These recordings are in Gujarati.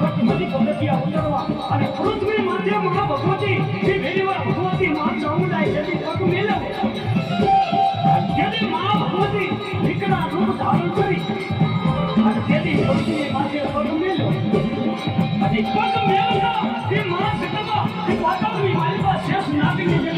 ખટ બધી પગથિયા ઉતરવા. અને ભગવતી તેથી પૃથ્વી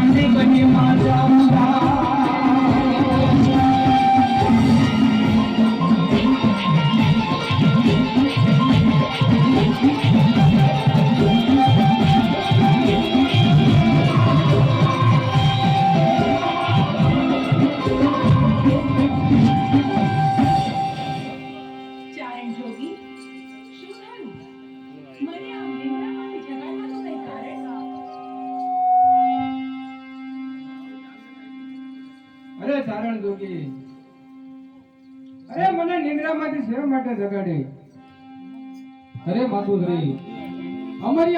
बने बने माता અરે ચારણ જોગી અરે મને નિંદ્રામાંથી શેર માટે જગાડી અરે માતુશ્રી અમારી